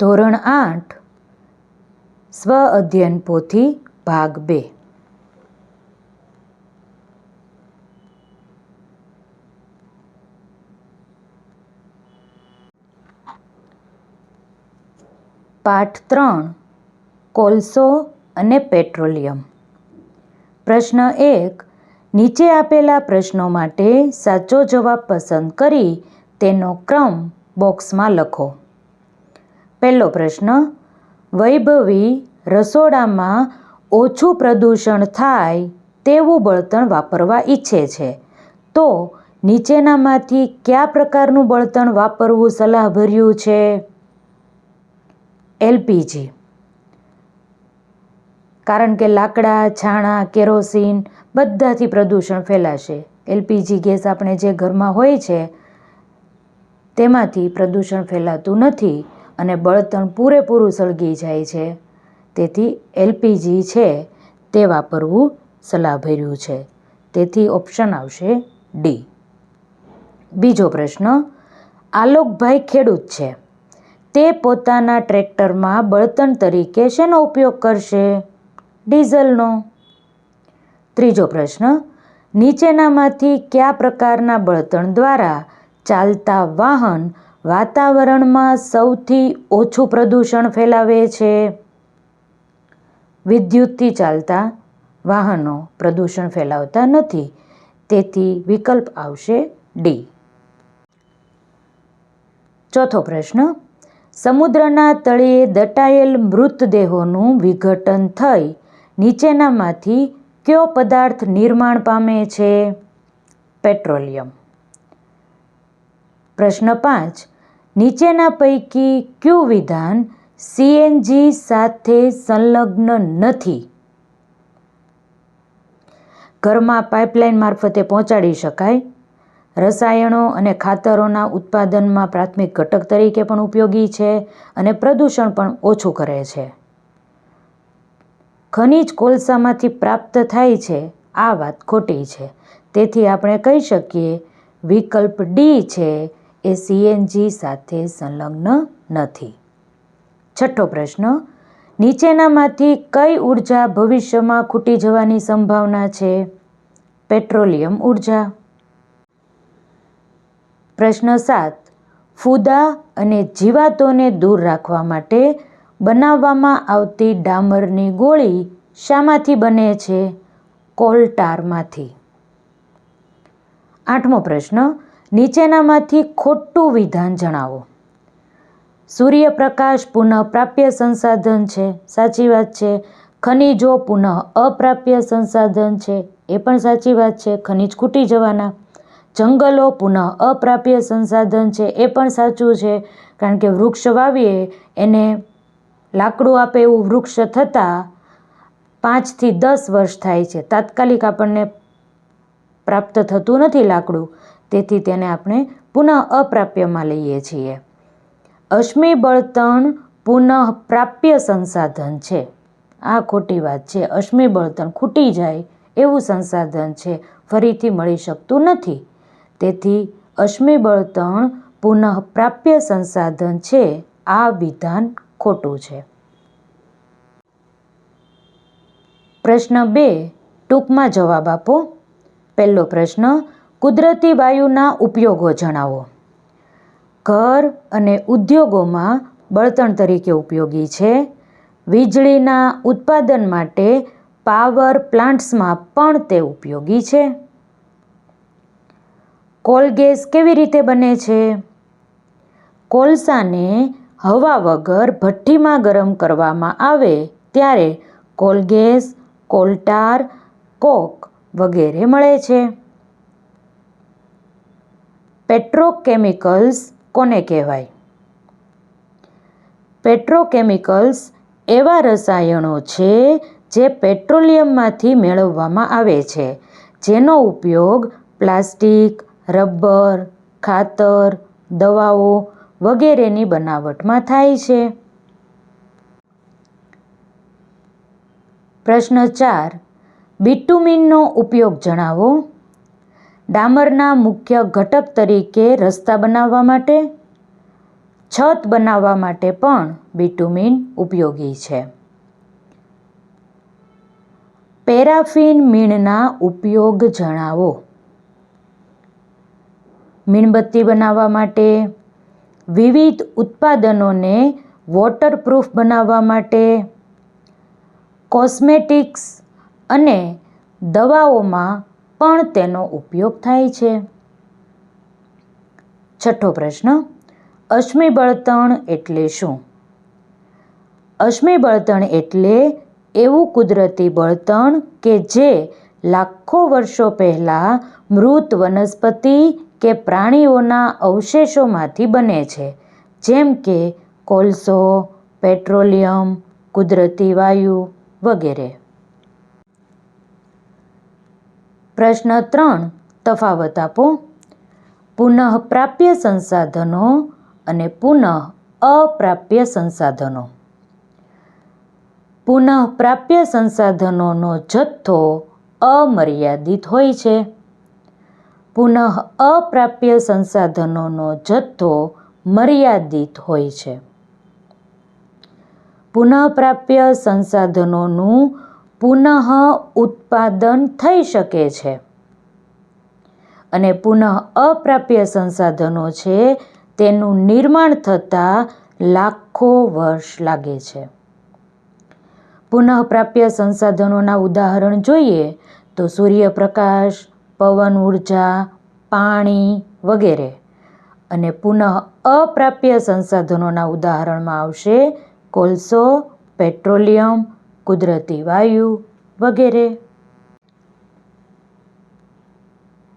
ધોરણ આઠ, સ્વ અધ્યયન પોથી ભાગ બે. પાઠ ત્રણ, કોલસો અને પેટ્રોલિયમ. પ્રશ્ન એક, નીચે આપેલા પ્રશ્નો માટે સાચો જવાબ પસંદ કરી તેનો ક્રમ બોક્સમાં લખો. પહેલો પ્રશ્ન, વૈભવી રસોડામાં ઓછું પ્રદૂષણ થાય તેવું બળતણ વાપરવા ઈચ્છે છે. તો નીચેનામાંથી કયા પ્રકારનું બળતણ વાપરવું સલાહભર્યું છે? એલપીજી. કારણ કે લાકડા, છાણા, કેરોસીન બધાથી પ્રદૂષણ ફેલાશે. એલપીજી ગેસ આપણે જે ઘરમાં હોય છે, તેમાંથી પ્રદૂષણ ફેલાતું નથી. અને બળતણ પૂરેપૂરું સળગી જાય છે. તેથી એલપીજી છે તે વાપરવું સલાહભર્યું છે. તેથી ઓપ્શન આવશે ડી. બીજો પ્રશ્ન, આલોકભાઈ ખેડૂત છે. તે પોતાના ટ્રેક્ટરમાં બળતણ તરીકે શેનો ઉપયોગ કરશે? ડીઝલનો. ત્રીજો પ્રશ્ન, નીચેનામાંથી કયા પ્રકારના બળતણ દ્વારા ચાલતા વાહન વાતાવરણમાં સૌથી ઓછું પ્રદૂષણ ફેલાવે છે. વિદ્યુતથી ચાલતા વાહનો પ્રદૂષણ ફેલાવતા નથી. તેથી વિકલ્પ આવશે ડી ચોથો પ્રશ્ન. સમુદ્રના તળિયે દટાયેલ મૃતદેહોનું વિઘટન થઈ નીચેનામાંથી કયો પદાર્થ નિર્માણ પામે છે? પેટ્રોલિયમ. પ્રશ્ન પાંચ. નીચેના પૈકી કયું વિધાન સીએનજી સાથે સંલગ્ન નથી. ઘરમાં પાઇપલાઇન મારફતે પહોંચાડી શકાય. રસાયણો અને ખાતરોના ઉત્પાદનમાં પ્રાથમિક ઘટક તરીકે પણ ઉપયોગી છે અને પ્રદૂષણ પણ ઓછું કરે છે. ખનિજ કોલસામાંથી પ્રાપ્ત થાય છે. આ વાત ખોટી છે. તેથી આપણે કહી શકીએ વિકલ્પ ડી છે એ સીએનજી સાથે સંલગ્ન નથી. છઠ્ઠો પ્રશ્ન, નીચેનામાંથી કઈ ઊર્જા ભવિષ્યમાં ખૂટી જવાની સંભાવના છે? પેટ્રોલિયમ ઊર્જા. પ્રશ્ન સાત, ફૂદા અને જીવાતોને દૂર રાખવા માટે બનાવવામાં આવતી ડામરની ગોળી શામાંથી બને છે? કોલટારમાંથી. આઠમો પ્રશ્ન નીચેનામાંથી ખોટું વિધાન જણાવો. સૂર્યપ્રકાશ પુનઃ પ્રાપ્ય સંસાધન છે, સાચી વાત છે. ખનિજો પુનઃ અપ્રાપ્ય સંસાધન છે, એ પણ સાચી વાત છે. ખનિજ ખૂટી જવાના. જંગલો પુનઃ અપ્રાપ્ય સંસાધન છે, એ પણ સાચું છે. કારણ કે વૃક્ષ વાવીએ, એને લાકડું આપે એવું વૃક્ષ થતાં પાંચથી દસ વર્ષ થાય છે. તાત્કાલિક આપણને પ્રાપ્ત થતું નથી લાકડું. તેથી તેને આપણે પુનઃ અપ્રાપ્યમાં લઈએ છીએ. અશ્મિ બળતણ પુનઃ પ્રાપ્ય સંસાધન છે. આ ખોટી વાત છે. અશ્મિ ખૂટી જાય એવું સંસાધન છે. ફરીથી મળી શકતું નથી. તેથી અશ્મિ પુનઃ પ્રાપ્ય સંસાધન છે. આ વિધાન ખોટું છે. પ્રશ્ન બે. ટૂંકમાં જવાબ આપો. પહેલો પ્રશ્ન કુદરતી વાયુના ઉપયોગો જણાવો. ઘર અને ઉદ્યોગોમાં બળતણ તરીકે ઉપયોગી છે. વીજળીના ઉત્પાદન માટે પાવર પ્લાન્ટ્સમાં પણ તે ઉપયોગી છે. કોલ ગેસ કેવી રીતે બને છે? કોલસાને હવા વગર ભઠ્ઠીમાં ગરમ કરવામાં આવે ત્યારે કોલ ગેસ કોલટાર કોક વગેરે મળે છે. પેટ્રોકેમિકલ્સ કોને કહેવાય? પેટ્રોકેમિકલ્સ એવા રસાયણો છે જે પેટ્રોલિયમમાંથી મેળવવામાં આવે છે, જેનો ઉપયોગ પ્લાસ્ટિક, રબર, ખાતર, દવાઓ વગેરેની બનાવટમાં થાય છે. પ્રશ્ન ચાર બિટુમિનનો ઉપયોગ જણાવો. ડામરના મુખ્ય ઘટક તરીકે રસ્તા બનાવવા માટે, છત બનાવવા માટે પણ બિટુમિન ઉપયોગી છે. પેરાફિન મીણના ઉપયોગ જણાવો. મીણબત્તી બનાવવા માટે, વિવિધ ઉત્પાદનોને વોટરપ્રૂફ બનાવવા માટે, કોસ્મેટિક્સ અને દવાઓમાં પણ તેનો ઉપયોગ થાય છે. છઠ્ઠો પ્રશ્ન, અશ્મિ બળતણ એટલે શું? અશ્મિ બળતણ એટલે એવું કુદરતી બળતણ કે જે લાખો વર્ષો પહેલાં મૃત વનસ્પતિ કે પ્રાણીઓના અવશેષોમાંથી બને છે. જેમ કે કોલસો, પેટ્રોલિયમ, કુદરતી વાયુ વગેરે. પ્રશ્ન ત્રણ, તફાવત આપો. પુનઃપ્રાપ્ય સંસાધનો અને પુનઃ અપ્રાપ્ય સંસાધનો. પુનઃપ્રાપ્ય સંસાધનોનો જથ્થો અમર્યાદિત હોય છે. પુનઃ અપ્રાપ્ય સંસાધનોનો જથ્થો મર્યાદિત હોય છે. પુનઃપ્રાપ્ય સંસાધનોનું પુનઃ ઉત્પાદન થઈ શકે છે. અને પુનઃ અપ્રાપ્ય સંસાધનો છે તેનું નિર્માણ થતાં લાખો વર્ષ લાગે છે. પુનઃપ્રાપ્ય સંસાધનોના ઉદાહરણ જોઈએ તો સૂર્યપ્રકાશ, પવન ઊર્જા, પાણી વગેરે. અને પુનઃ અપ્રાપ્ય સંસાધનોના ઉદાહરણમાં આવશે કોલસો, પેટ્રોલિયમ કુદરતી વાયુ વગેરે.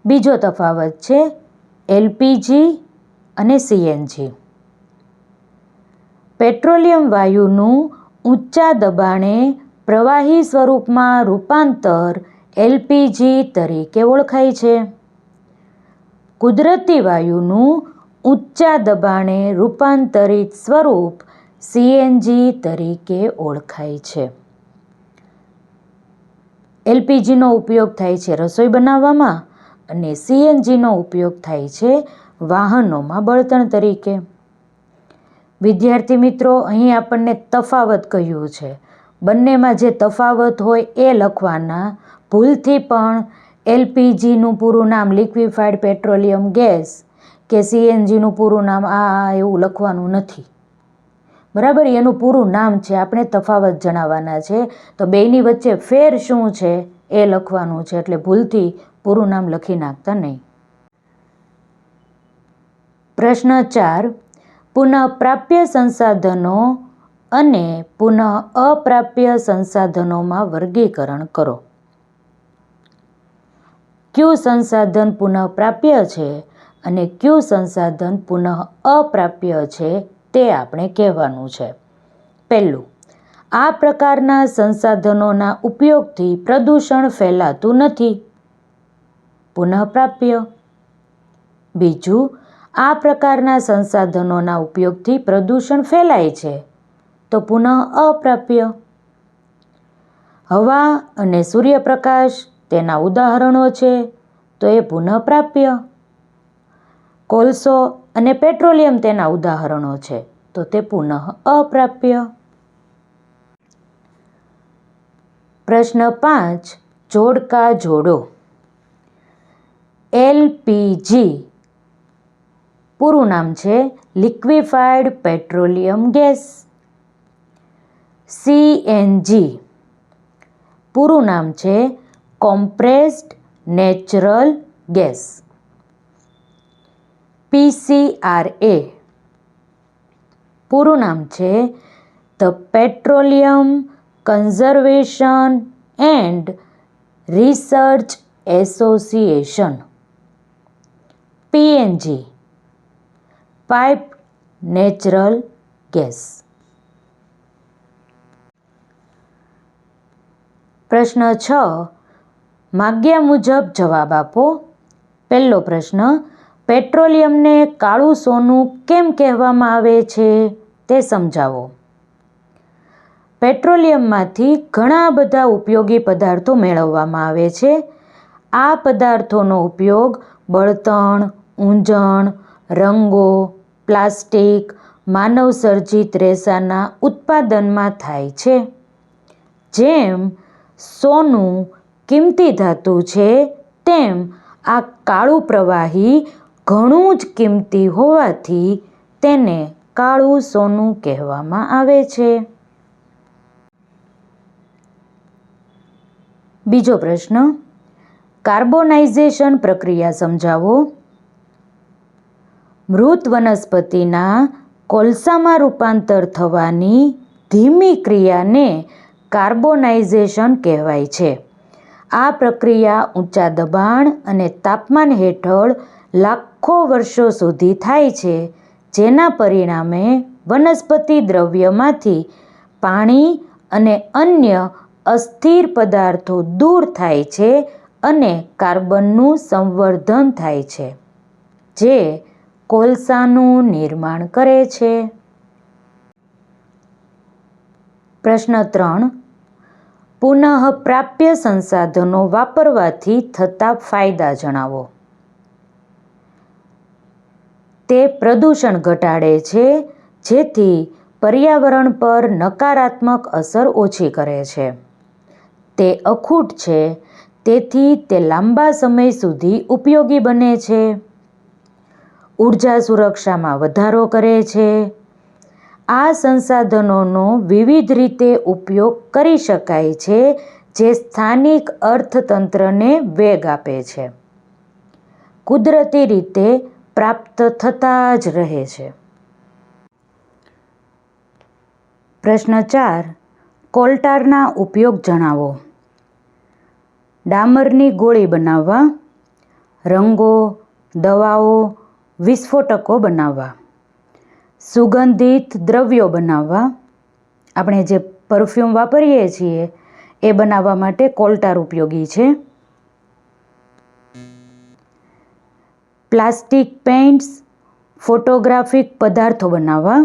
બીજો તફાવત છે એલપીજી અને સીએનજી. પેટ્રોલિયમ વાયુનું ઊંચા દબાણે પ્રવાહી સ્વરૂપમાં રૂપાંતર એલપીજી તરીકે ઓળખાય છે. કુદરતી વાયુનું ઊંચા દબાણે રૂપાંતરિત સ્વરૂપ સીએનજી તરીકે ઓળખાય છે. એલપીજીનો ઉપયોગ થાય છે રસોઈ બનાવવામાં અને સીએનજીનો ઉપયોગ થાય છે વાહનોમાં બળતણ તરીકે. વિદ્યાર્થી મિત્રો, અહીં આપણને તફાવત કહ્યું છે. બંનેમાં જે તફાવત હોય એ લખવાના. ભૂલથી પણ એલપીજીનું પૂરું નામ લિક્વિફાઈડ પેટ્રોલિયમ ગેસ કે સીએનજીનું પૂરું નામ આ એવું લખવાનું નથી. બરાબર? એનું પૂરું નામ છે. આપણે તફાવત જણાવવાના છે. તો બેયની વચ્ચે ફેર શું છે? એ લખવાનું છે. એટલે ભૂલથી પૂરું નામ લખી નાખતા નહીં. પ્રશ્ન ચાર. પુનઃપ્રાપ્ય સંસાધનો અને પુનઃ અપ્રાપ્ય સંસાધનોમાં વર્ગીકરણ કરો. કયું સંસાધન પુનઃપ્રાપ્ય છે અને કયું સંસાધન પુનઃ અપ્રાપ્ય છે? તે આપણે કહેવાનું છે. પહેલું, આ પ્રકારના સંસાધનોના ઉપયોગથી પ્રદૂષણ ફેલાતું નથી. પુનઃપ્રાપ્ય. બીજું, આ પ્રકારના સંસાધનોના ઉપયોગથી પ્રદૂષણ ફેલાય છે. તો પુનઃ અપ્રાપ્ય હવા અને સૂર્યપ્રકાશ તેના ઉદાહરણો છે, તો એ પુનઃપ્રાપ્ય. કોલસો અને પેટ્રોલિયમ તેના ઉદાહરણો છે, તો તે પુનઃ અપ્રાપ્ય. પ્રશ્ન પાંચ, જોડકા જોડો. એલપીજી પૂરું નામ છે લિક્વિફાઈડ પેટ્રોલિયમ ગેસ. સીએનજી પૂરું નામ છે કોમ્પ્રેસ્ડ નેચરલ ગેસ. પીસીઆરએ. પૂરું નામ છે the petroleum conservation and research association. PNG, pipe natural gas. પ્રશ્ન છ, માગ્યા મુજબ જવાબ આપો. પહેલો પ્રશ્ન પેટ્રોલિયમને કાળું સોનું કેમ કહેવામાં આવે છે તે સમજાવો. પેટ્રોલિયમમાંથી ઘણા બધા ઉપયોગી પદાર્થો મેળવવામાં આવે છે. આ પદાર્થોનો ઉપયોગ બળતણ, ઊંજણ, રંગો, પ્લાસ્ટિક માનવ સર્જિત રેસાના ઉત્પાદનમાં થાય છે. જેમ સોનું કિંમતી ધાતુ છે, તેમ આ કાળું પ્રવાહી ઘણું જ કિંમતી હોવાથી તેને કાળું સોનું કહેવામાં આવે છે. બીજો પ્રશ્ન, કાર્બોનાઇઝેશન પ્રક્રિયા સમજાવો. મૃત વનસ્પતિના કોલસામાં રૂપાંતર થવાની ધીમી ક્રિયાને કાર્બોનાઇઝેશન કહેવાય છે. આ પ્રક્રિયા ઊંચા દબાણ અને તાપમાન હેઠળ લાખો વર્ષો સુધી થાય છે, જેના પરિણામે વનસ્પતિ દ્રવ્યમાંથી પાણી અને અન્ય અસ્થિર પદાર્થો દૂર થાય છે અને કાર્બનનું સંવર્ધન થાય છે, જે કોલસાનું નિર્માણ કરે છે. પ્રશ્ન ત્રણ. પુનઃપ્રાપ્ય સંસાધનો વાપરવાથી થતા ફાયદા જણાવો. તે પ્રદૂષણ ઘટાડે છે, જેથી પર્યાવરણ પર નકારાત્મક અસર ઓછી કરે છે. તે અખૂટ છે, તેથી તે લાંબા સમય સુધી ઉપયોગી બને છે. ઊર્જા સુરક્ષામાં વધારો કરે છે. આ સંસાધનોનો વિવિધ રીતે ઉપયોગ કરી શકાય છે, જે સ્થાનિક અર્થતંત્રને વેગ આપે છે. કુદરતી રીતે પ્રાપ્ત થતા જ રહે છે. પ્રશ્ન ચાર, કોલ્ટારના ઉપયોગ જણાવો. ડામરની ગોળી બનાવવા, રંગો, દવાઓ, વિસ્ફોટકો બનાવવા. સુગંધિત દ્રવ્યો બનાવવા. આપણે જે પરફ્યુમ વાપરીએ છીએ, એ બનાવવા માટે કોલ્ટાર ઉપયોગી છે. પ્લાસ્ટિક પેઇન્ટ્સ, ફોટોગ્રાફિક પદાર્થો બનાવવા,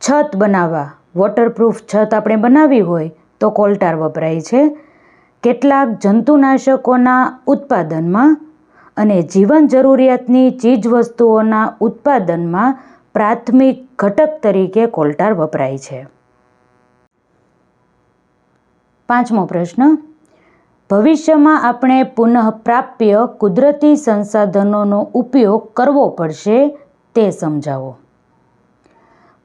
છત બનાવવા. વોટરપ્રૂફ છત આપણે બનાવવી હોય તો કોલટાર વપરાય છે. કેટલાક જંતુનાશકોના ઉત્પાદનમાં અને જીવન જરૂરિયાતની ચીજવસ્તુઓના ઉત્પાદનમાં પ્રાથમિક ઘટક તરીકે કોલટાર વપરાય છે. પાંચમો પ્રશ્ન ભવિષ્યમાં આપણે પુનઃપ્રાપ્ય કુદરતી સંસાધનોનો ઉપયોગ કરવો પડશે તે સમજાવો.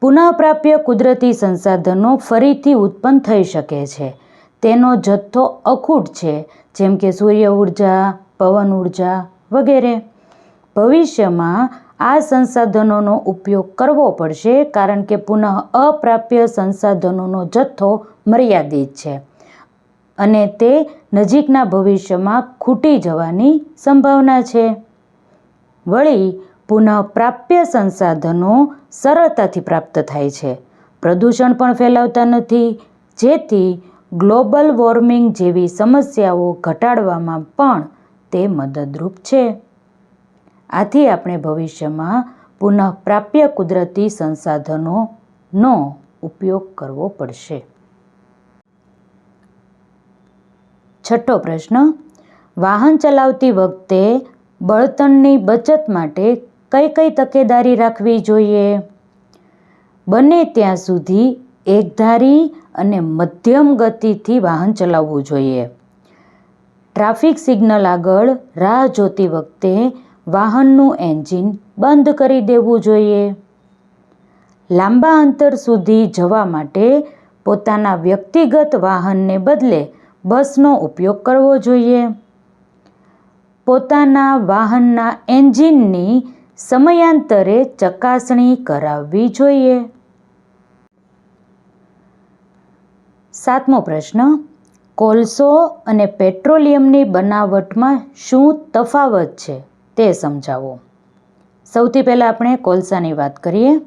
પુનઃપ્રાપ્ય કુદરતી સંસાધનો ફરીથી ઉત્પન્ન થઈ શકે છે. તેનો જથ્થો અખૂટ છે, જેમ કે સૂર્ય ઊર્જા, પવન ઊર્જા વગેરે. ભવિષ્યમાં આ સંસાધનોનો ઉપયોગ કરવો પડશે કારણ કે પુનઃ અપ્રાપ્ય સંસાધનોનો જથ્થો મર્યાદિત છે. અને તે નજીકના ભવિષ્યમાં ખૂટી જવાની સંભાવના છે. વળી, પુનઃપ્રાપ્ય સંસાધનો સરળતાથી પ્રાપ્ત થાય છે. પ્રદૂષણ પણ ફેલાવતા નથી. જેથી ગ્લોબલ વોર્મિંગ જેવી સમસ્યાઓ ઘટાડવામાં પણ તે મદદરૂપ છે. આથી આપણે ભવિષ્યમાં પુનઃપ્રાપ્ય કુદરતી સંસાધનોનો ઉપયોગ કરવો પડશે. છઠ્ઠો પ્રશ્ન, વાહન ચલાવતી વખતે બળતણની બચત માટે કઈ કઈ તકેદારી રાખવી જોઈએ? બને ત્યાં સુધી એકધારી અને મધ્યમ ગતિથી વાહન ચલાવવું જોઈએ. ટ્રાફિક સિગ્નલ આગળ રાહ જોતી વખતે વાહનનું એન્જિન બંધ કરી દેવું જોઈએ. લાંબા અંતર સુધી જવા માટે પોતાના વ્યક્તિગત વાહનને બદલે બસનો ઉપયોગ કરવો જોઈએ. પોતાના વાહનના એન્જિનની સમયાંતરે ચકાસણી કરાવવી જોઈએ. સાતમો પ્રશ્ન, કોલસો અને પેટ્રોલિયમની બનાવટમાં શું તફાવત છે તે સમજાવો. સૌથી પહેલાં આપણે કોલસાની વાત કરીએ.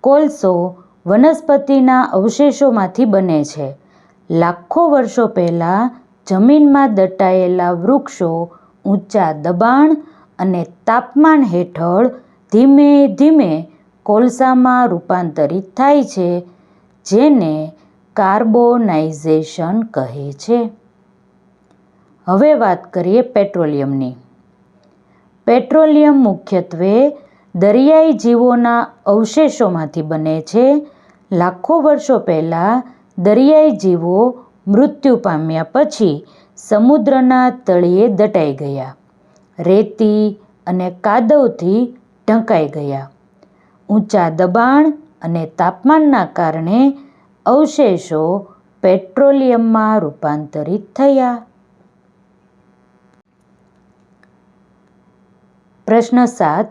કોલસો વનસ્પતિના અવશેષોમાંથી બને છે. લાખો વર્ષો પહેલાં જમીનમાં દટાયેલા વૃક્ષો ઊંચા દબાણ અને તાપમાન હેઠળ ધીમે ધીમે કોલસામાં રૂપાંતરિત થાય છે, જેને કાર્બોનાઇઝેશન કહે છે. હવે વાત કરીએ પેટ્રોલિયમની. પેટ્રોલિયમ મુખ્યત્વે દરિયાઈ જીવોના અવશેષોમાંથી બને છે. લાખો વર્ષો પહેલાં દરિયાઈ જીવો મૃત્યુ પામ્યા પછી સમુદ્રના તળિયે દટાઈ ગયા. રેતી અને કાદવથી ઢંકાઈ ગયા. ઊંચા દબાણ અને તાપમાનના કારણે અવશેષો પેટ્રોલિયમમાં રૂપાંતરિત થયા. પ્રશ્ન સાત.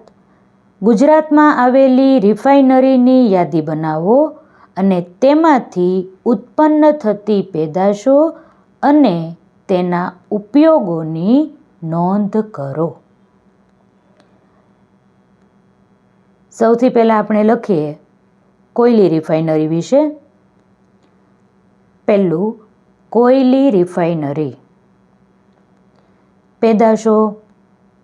ગુજરાતમાં આવેલી રિફાઇનરીની યાદી બનાવો. અને તેમાંથી ઉત્પન્ન થતી પેદાશો અને તેના ઉપયોગોની નોંધ કરો. સૌથી પહેલાં આપણે લખીએ કોયલી રિફાઇનરી વિશે. પહેલું, કોયલી રિફાઇનરી. પેદાશો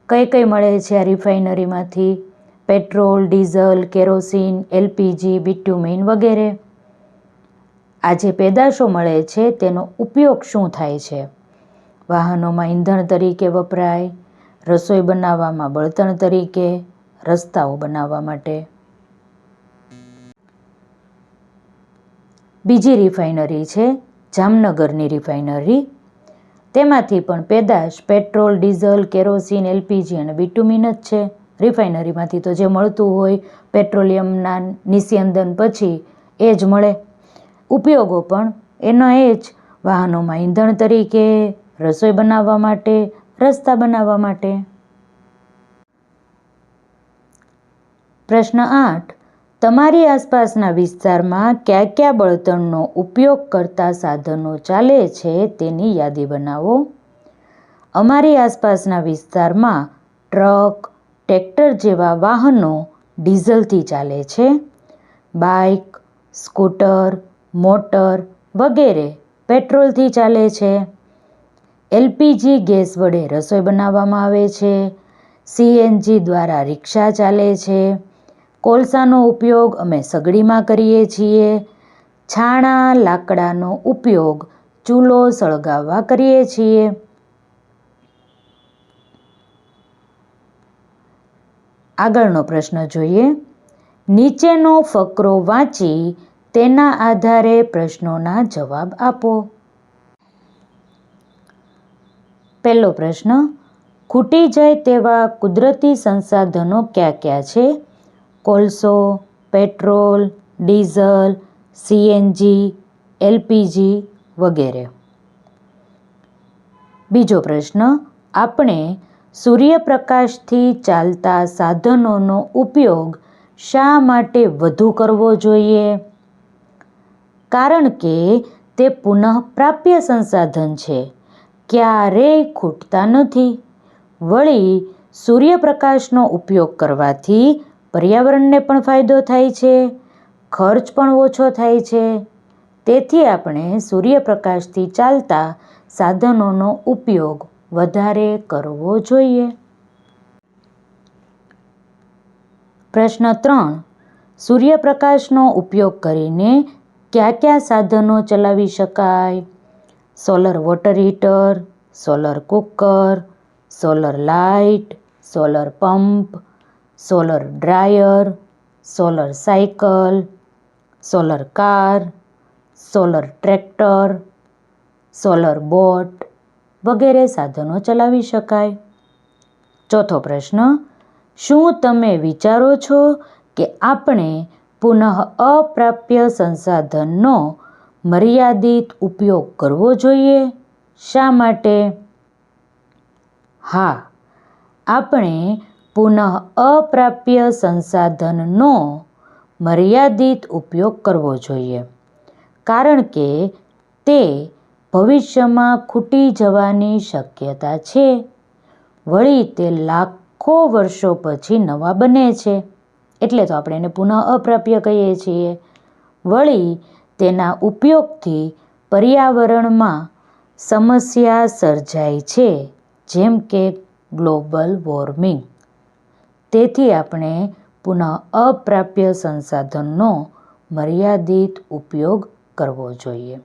કઈ કઈ મળે છે આ રિફાઇનરીમાંથી? Petrol, diesel, kerosene, LPG bitumen વગેરે. આ જે પેદાશો મળે છે, તેનો ઉપયોગ શું થાય છે? વાહનોમાં ઈંધણ તરીકે વપરાય, રસોઈ બનાવવામાં બળતણ તરીકે, રસ્તાઓ બનાવવા માટે. બીજી રિફાઇનરી છે, જામનગરની રિફાઇનરી. તેમાંથી પણ પેદાશ, પેટ્રોલ, ડીઝલ, કેરોસીન, એલપીજી અને બિટુમિન જ છે. રિફાઇનરીમાંથી તો જે મળતું હોય, પેટ્રોલિયમના નિસ્યંદન પછી એ જ મળે. ઉપયોગો પણ એનો એ જ. વાહનોમાં ઈંધણ તરીકે, રસોઈ બનાવવા માટે, રસ્તા બનાવવા માટે. પ્રશ્ન આઠ. તમારી આસપાસના વિસ્તારમાં કયા કયા બળતણનો ઉપયોગ કરતા સાધનો ચાલે છે તેની યાદી બનાવો. અમારી આસપાસના વિસ્તારમાં ટ્રક, ટ્રેક્ટર જેવા વાહનો ડીઝલથી ચાલે છે. બાઇક, સ્કૂટર મોટર વગેરે પેટ્રોલથી ચાલે છે. એલપીજી ગેસ વડે રસોઈ બનાવવામાં આવે છે. સીએનજી દ્વારા રિક્ષા ચાલે છે. કોલસાનો ઉપયોગ અમે સગડીમાં કરીએ છીએ. છાણા, લાકડાનો ઉપયોગ ચૂલો સળગાવવા કરીએ છીએ. આગળનો પ્રશ્ન જોઈએ. નીચેનો ફકરો વાંચી તેના આધારે પ્રશ્નોના જવાબ આપો. પહેલો પ્રશ્ન, ખૂટી જાય તેવા કુદરતી સંસાધનો કયા કયા છે? કોલસો, પેટ્રોલ, ડીઝલ, સીએનજી, એલપીજી વગેરે. બીજો પ્રશ્ન, આપણે સૂર્યપ્રકાશથી ચાલતા સાધનોનો ઉપયોગ શા માટે વધુ કરવો જોઈએ? કારણ કે તે પુનઃપ્રાપ્ય સંસાધન છે. ક્યારેય ખૂટતા નથી. વળી સૂર્યપ્રકાશનો ઉપયોગ કરવાથી પર્યાવરણને પણ ફાયદો થાય છે. ખર્ચ પણ ઓછો થાય છે. તેથી આપણે સૂર્યપ્રકાશથી ચાલતા સાધનોનો ઉપયોગ વધારે કરવો જોઈએ. પ્રશ્ન ત્રણ. સૂર્યપ્રકાશનો ઉપયોગ કરીને કયા કયા સાધનો ચલાવી શકાય? Solar water heater solar cooker solar light solar pump solar dryer solar cycle solar car solar tractor solar boat વગેરે સાધનો ચલાવી શકાય. ચોથો પ્રશ્ન, શું તમે વિચારો છો કે આપણે પુનઃ અપ્રાપ્ય સંસાધનનો મર્યાદિત ઉપયોગ કરવો જોઈએ. શા માટે? હા, આપણે પુનઃ અપ્રાપ્ય સંસાધનનો મર્યાદિત ઉપયોગ કરવો જોઈએ. કારણ કે તે ભવિષ્યમાં ખૂટી જવાની શક્યતા છે. વળી તે લાખો વર્ષો પછી નવા બને છે. એટલે તો આપણે એને પુનઃ અપ્રાપ્ય કહીએ છીએ. વળી તેના ઉપયોગથી પર્યાવરણમાં સમસ્યા સર્જાય છે, જેમ કે ગ્લોબલ વોર્મિંગ. તેથી આપણે પુનઃ અપ્રાપ્ય સંસાધનનો મર્યાદિત ઉપયોગ કરવો જોઈએ.